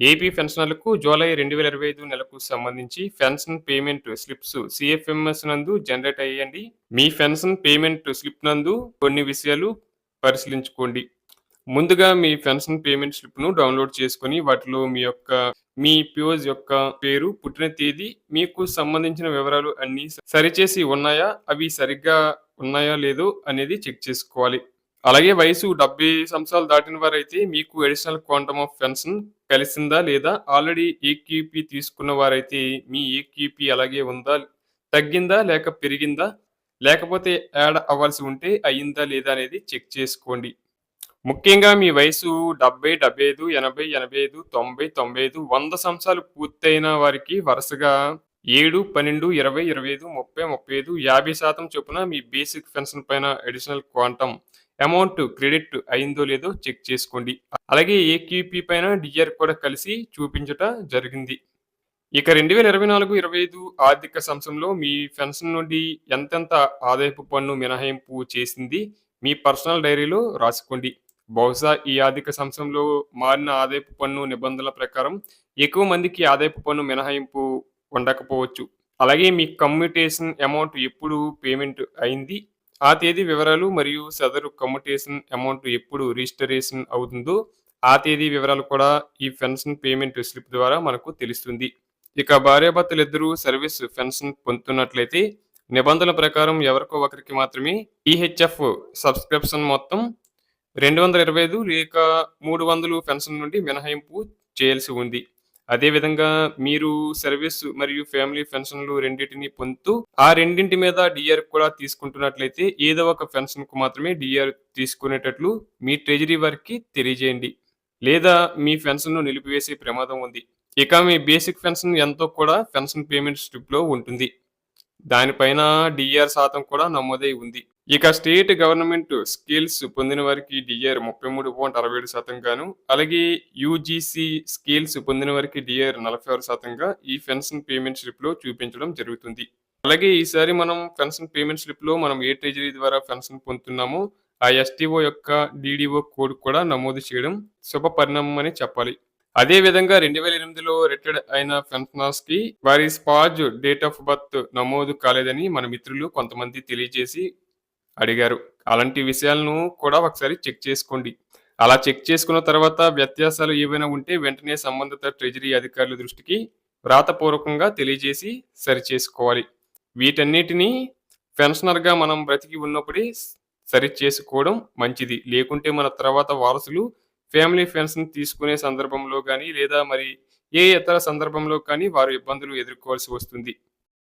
AP పెన్షనర్లకు July రెండు వేల ఇరవై ఐదు నెలకు సంబంధించి పెన్షన్ పేమెంట్ స్లిప్స్ సిఎఫ్ఎంఎస్ నందు జనరేట్ అయ్యండి. మీ పెన్షన్ పేమెంట్ స్లిప్ నందు కొన్ని విషయాలు పరిశీలించుకోండి. ముందుగా మీ పెన్షన్ పేమెంట్ స్లిప్ను డౌన్లోడ్ చేసుకొని వాటిలో మీ యొక్క మీ ప్యూజ్ యొక్క పేరు పుట్టిన తేదీ మీకు సంబంధించిన వివరాలు అన్నీ సరిచేసి ఉన్నాయా? అవి సరిగ్గా ఉన్నాయా? లేదో అనేది చెక్ చేసుకోవాలి. అలాగే వయసు డెబ్బై సంవత్సరాలు దాటిన వారైతే మీకు అడిషనల్ క్వాంటమ్ ఆఫ్ పెన్షన్ కలిసిందా లేదా? ఆల్రెడీ ఏక్యూపీ తీసుకున్న వారైతే మీ ఏక్యూపీ అలాగే ఉందా? తగ్గిందా లేక పెరిగిందా? లేకపోతే యాడ్ అవ్వాల్సి ఉంటే అయ్యిందా లేదా అనేది చెక్ చేసుకోండి. ముఖ్యంగా మీ వయసు డెబ్బై డెబ్బై ఐదు ఎనభై ఎనభై ఐదు తొంభై తొంభై ఐదు వంద సంవత్సరాలు పూర్తయిన వారికి వరుసగా ఏడు పన్నెండు ఇరవై ఇరవై ఐదు ముప్పై ముప్పై ఐదు యాభై శాతం చొప్పున మీ బేసిక్ పెన్షన్ పైన అడిషనల్ క్వాంటమ్ అమౌంట్ క్రెడిట్ అయిందో లేదో చెక్ చేసుకోండి. అలాగే ఏక్యూపీ పైన డిఆర్ కూడా కలిసి చూపించట జరిగింది. ఇక రెండు వేల ఇరవై నాలుగు ఇరవై ఐదు ఆర్థిక సంవత్సరంలో మీ పెన్షన్ నుండి ఎంతెంత ఆదాయపు పన్ను మినహాయింపు చేసింది మీ పర్సనల్ డైరీలో రాసుకోండి. బహుశా ఈ ఆర్థిక సంవత్సరంలో మారిన ఆదాయపు పన్ను నిబంధనల ప్రకారం ఎక్కువ మందికి ఆదాయపు పన్ను మినహాయింపు ఉండకపోవచ్చు. అలాగే మీ కమ్యూటేషన్ అమౌంట్ ఎప్పుడు పేమెంట్ అయింది? ఆ తేదీ వివరాలు మరియు సదరు కమ్యూటేషన్ అమౌంట్ ఎప్పుడు రిజిస్టరేషన్ అవుతుందో ఆ తేదీ వివరాలు కూడా ఈ పెన్షన్ పేమెంట్ స్లిప్ ద్వారా మనకు తెలుస్తుంది. ఇక భార్యాభర్తలిద్దరూ సర్వీస్ పెన్షన్ పొందుతున్నట్లయితే నిబంధనల ప్రకారం ఎవరికో ఒకరికి మాత్రమే ఈహెచ్ఎఫ్ సబ్స్క్రిప్షన్ మొత్తం రెండు వందల ఇరవై ఐదు లేక మూడు వందలు పెన్షన్ నుండి మినహాయింపు చేయాల్సి ఉంది. అదేవిధంగా మీరు సర్వీస్ మరియు ఫ్యామిలీ పెన్షన్లు రెండింటిని పొందుతూ ఆ రెండింటి మీద డిఆర్ కూడా తీసుకుంటున్నట్లయితే ఏదో ఒక పెన్షన్కు మాత్రమే డిఆర్ తీసుకునేటట్లు మీ ట్రెజరీ వారికి తెలియజేయండి. లేదా మీ పెన్షన్ను నిలిపివేసే ప్రమాదం ఉంది. ఇక మీ బేసిక్ పెన్షన్ ఎంతో కూడా పెన్షన్ పేమెంట్ స్ట్రిప్లో ఉంటుంది. దానిపైన డిఆర్ శాతం కూడా నమోదై ఉంది. ఇక స్టేట్ గవర్నమెంట్ స్కిల్స్ పొందిన వారికి డిఆర్ ముప్పై మూడు పాయింట్ అరవై ఏడు శాతం గాను అలాగే యూజీసీ స్కిల్స్ పొందిన వారికి డిఆర్ నలభై ఆరు శాతంగా ఈ పెన్షన్ పేమెంట్ స్లిప్లో చూపించడం జరుగుతుంది. అలాగే ఈసారి మనం పెన్షన్ పేమెంట్ స్లిప్లో మనం ఏ ట్రెజరీ ద్వారా పెన్షన్ పొందుతున్నామో ఆ ఎస్టీఓ యొక్క డిడిఓ కోడ్ కూడా నమోదు చేయడం శుభ పరిణామం అని చెప్పాలి. అదే విధంగా రెండు వేల ఎనిమిదిలో రిటైర్డ్ అయిన పెన్షనర్స్కి వారి స్పాజ్ డేట్ ఆఫ్ బర్త్ నమోదు కాలేదని మన మిత్రులు కొంతమంది తెలియజేసి అడిగారు. అలాంటి విషయాలను కూడా ఒకసారి చెక్ చేసుకోండి. అలా చెక్ చేసుకున్న తర్వాత వ్యత్యాసాలు ఏవైనా ఉంటే వెంటనే సంబంధిత ట్రెజరీ అధికారుల దృష్టికి వ్రాతపూర్వకంగా తెలియజేసి సరి చేసుకోవాలి వీటన్నిటిని పెన్షనర్గా మనం బ్రతికి ఉన్నప్పుడే సరి చేసుకోవడం మంచిది. లేకుంటే మన తర్వాత వారసులు ఫ్యామిలీ ఫ్రెండ్స్ని తీసుకునే సందర్భంలో కానీ లేదా మరి ఏ ఇతర సందర్భంలో కానీ వారు ఇబ్బందులు ఎదుర్కోవాల్సి వస్తుంది.